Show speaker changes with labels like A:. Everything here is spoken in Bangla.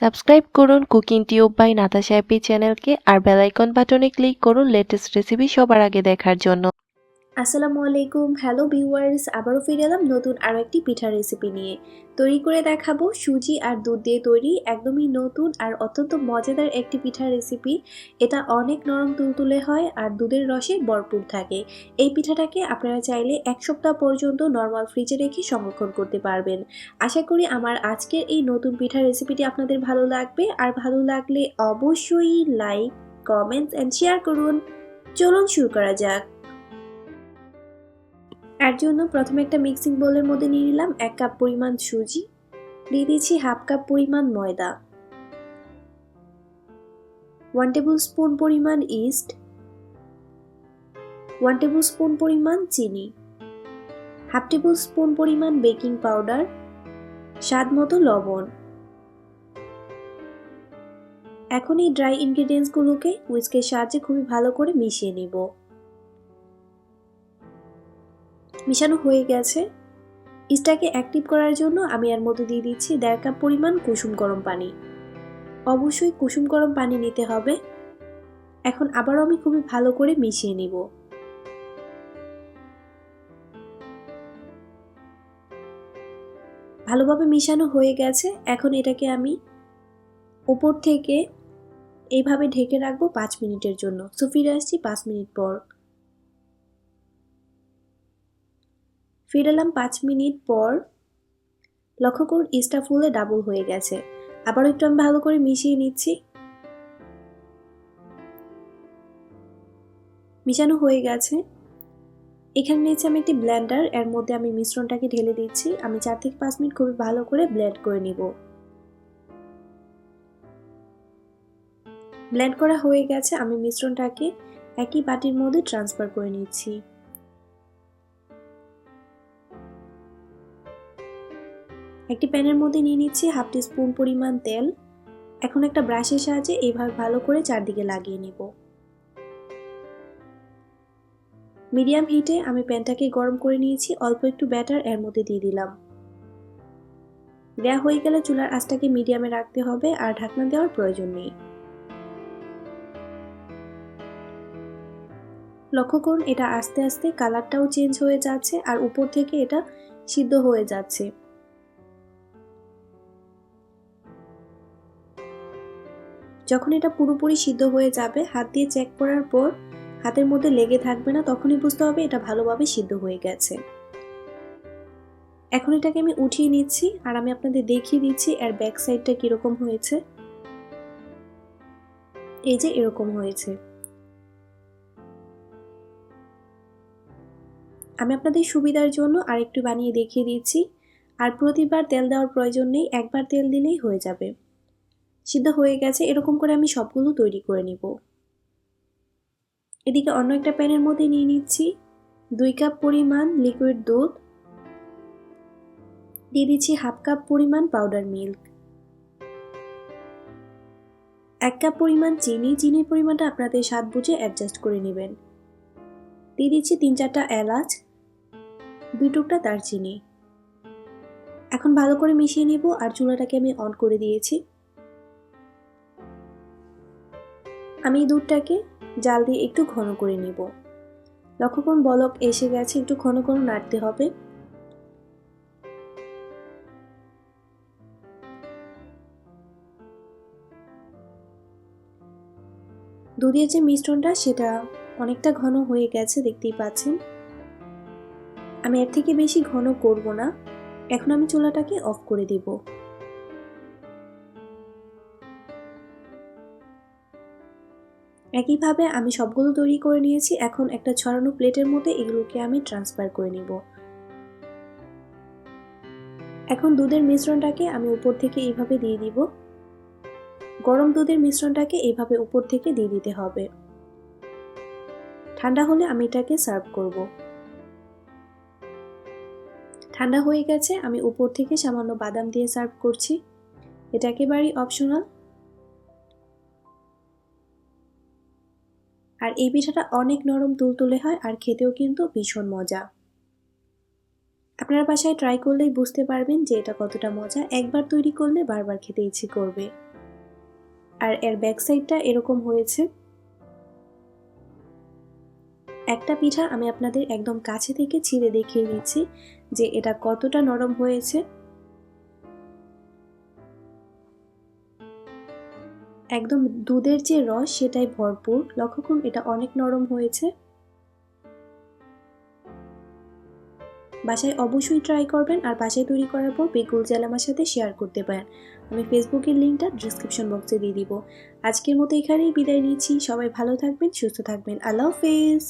A: সাবস্ক্রাইব করুন cooking tube by Natasha Appi চ্যানেলকে আর বেলাইকন বাটনে ক্লিক করুন লেটেস্ট রেসিপি সবার আগে দেখার জন্য।
B: আসসালামু আলাইকুম হ্যালো ভিউয়ার্স আবারও ফিরে এলাম নতুন আরও একটি পিঠার রেসিপি নিয়ে। তৈরি করে দেখাবো সুজি আর দুধ দিয়ে তৈরি একদমই নতুন আর অত্যন্ত মজাদার একটি পিঠার রেসিপি এটা অনেক নরম তুলতুলে হয় আর দুধের রসে ভরপুর থাকে। এই পিঠাটাকে আপনারা চাইলে এক সপ্তাহ পর্যন্ত নর্মাল ফ্রিজে রেখে সংরক্ষণ করতে পারবেন। আশা করি আমার আজকের এই নতুন পিঠার রেসিপিটি আপনাদের ভালো লাগবে। আর ভালো লাগলে অবশ্যই লাইক কমেন্টস অ্যান্ড শেয়ার করুন। চলুন শুরু করা যাক। এর জন্য প্রথমে একটা মিক্সিং বোলের মধ্যে নিয়ে নিলাম এক কাপ পরিমাণ সুজি, দিয়ে দিয়েছি হাফ কাপ পরিমাণ ময়দা ওয়ান টেবিল স্পুন পরিমাণ ইস্ট ওয়ান টেবিল স্পুন পরিমাণ চিনি হাফ টেবিল স্পুন পরিমাণ বেকিং পাউডার স্বাদ মতো লবণ। এখন এই ড্রাই ইনগ্রিডিয়েন্টসগুলোকে উইস্কের সাহায্যে খুবই ভালো করে মিশিয়ে নিব। মিশানো হয়ে গেছে। ইস্টাকে অ্যাক্টিভ করার জন্য আমি এর মধ্যে দিয়ে দিচ্ছি দেড় কাপ পরিমাণ কুসুম গরম পানি। অবশ্যই কুসুম গরম পানি নিতে হবে। এখন আবারও আমি খুবই ভালো করে মিশিয়ে নিব। ভালোভাবে মিশানো হয়ে গেছে। এখন এটাকে আমি উপর থেকে এইভাবে ঢেকে রাখব পাঁচ মিনিটের জন্য। সো ফিরে আসছি পাঁচ মিনিট পর। ফিরে এলাম পাঁচ মিনিট পর। লক্ষ্য করুন ইস্টা ফুলে ডাবল হয়ে গেছে। আবারও একটু আমি ভালো করে মিশিয়ে নিচ্ছি। মিশানো হয়ে গেছে। এখানে নিয়েছি আমি একটি ব্লেন্ডার, এর মধ্যে আমি মিশ্রণটাকে ঢেলে দিচ্ছি। আমি চার থেকে পাঁচ মিনিট খুবই ভালো করে ব্লেন্ড করে নিব। ব্লেন্ড করা হয়ে গেছে। আমি মিশ্রণটাকে একই বাটির মধ্যে ট্রান্সফার করে নিচ্ছি। একটি প্যানের মধ্যে নিয়ে নিচ্ছি হাফ স্পুন পরিমাণ তেল। এখন একটা ব্রাশের সাহায্যে এইভাবে ভালো করে চারদিকে লাগিয়ে নেব। মিডিয়াম হিটে আমি প্যানটাকে গরম করে নিয়েছি, অল্প একটু ব্যাটার এর মধ্যে দিয়ে দিলাম। দেয়া হয়ে গেলে চুলার আঁচটাকে মিডিয়ামে রাখতে হবে, আর ঢাকনা দেওয়ার প্রয়োজন নেই। লক্ষ্য করুন, এটা আস্তে আস্তে কালারটাও চেঞ্জ হয়ে যাচ্ছে, আর উপর থেকে এটা সিদ্ধ হয়ে যাচ্ছে। যখন এটা পুরোপুরি সিদ্ধ হয়ে যাবে, হাত দিয়ে চেক করার পর হাতের মধ্যে লেগে থাকবে না, তখনই বুঝতে হবে এটা ভালোভাবে সিদ্ধ হয়ে গেছে। এখন এটাকে আমি উঠিয়ে নিচ্ছি আর আমি আপনাদের দেখিয়ে দিচ্ছি এর ব্যাক সাইডটা কীরকম হয়েছে। এই যে এরকম হয়েছে। আমি আপনাদের সুবিধার জন্য আরেকটু বানিয়ে দেখিয়ে দিচ্ছি। আর প্রতিবার তেল দেওয়ার প্রয়োজন নেই, একবার তেল দিলেই হয়ে যাবে। সিদ্ধ হয়ে গেছে, এরকম করে আমি সবগুলো তৈরি করে নিব। এদিকে অন্য একটা প্যানের মধ্যে নিয়ে নিচ্ছি দুই কাপ পরিমাণ লিকুইড দুধ, দিয়ে দিচ্ছি হাফ কাপ পরিমাণ পাউডার মিল্ক এক কাপ পরিমাণ চিনি, চিনির পরিমাণটা আপনাদের স্বাদ বুঝে অ্যাডজাস্ট করে নেবেন। দিয়ে দিচ্ছি তিন চারটা এলাচ, দুই টুকটা দারচিনি। এখন ভালো করে মিশিয়ে নিব আর চুলাটাকে আমি অন করে দিয়েছি। আমি দুধটাকে জাল দিয়ে একটু ঘন করে নিব। লক্ষ্য করুন বলক, এসে গেছে, একটু ঘন ঘন নাড়তে হবে। দুধের যে মিশ্রণটা, সেটা অনেকটা ঘন হয়ে গেছে, দেখতেই পাচ্ছেন। আমি এর থেকে বেশি ঘন করব না। এখন আমি চুলাটাকে অফ করে দেবো। একইভাবে আমি সবগুলো তৈরি করে নিয়েছি, এখন একটা ছড়ানো প্লেটের মধ্যে এগুলোকে আমি ট্রান্সফার করে নিব। এখন দুধের মিশ্রণটাকে আমি উপর থেকে এইভাবে দিয়ে দিব। গরম দুধের মিশ্রণটাকে এইভাবে উপর থেকে দিয়ে দিতে হবে। ঠান্ডা হলে আমি এটাকে সার্ভ করব। ঠান্ডা হয়ে গেছে, আমি উপর থেকে সামান্য বাদাম দিয়ে সার্ভ করছি। এটা একেবারেই অপশনাল আর এই পিঠাটা অনেক নরম তুলতুলে হয় আর খেতেও কিন্তু ভীষণ মজা। আপনার বাসায় ট্রাই করলেই বুঝতে পারবেন যে এটা কতটা মজা। একবার তৈরি করলে বারবার খেতে ইচ্ছে করবে। আর এর ব্যাক সাইডটা এরকম হয়েছে। একটা পিঠা আমি আপনাদের একদম কাছে থেকে ছিঁড়ে দেখিয়ে দিচ্ছি যে এটা কতটা নরম হয়েছে। একদম দুধের যে রস সেটাই ভরপুর। লক্ষ্য করুন এটা অনেক নরম হয়েছে। বাসায় অবশ্যই ট্রাই করবেন আর বাসায় তৈরি করার পর বেগুল জেল আমার সাথে শেয়ার করতে পারেন। আমি ফেসবুকের লিঙ্কটা ডিসক্রিপশন বক্সে দিয়ে দিব। আজকের মতো এখানেই বিদায় নিচ্ছি। সবাই ভালো থাকবেন, সুস্থ থাকবেন। আল্লাহ হাফেজ!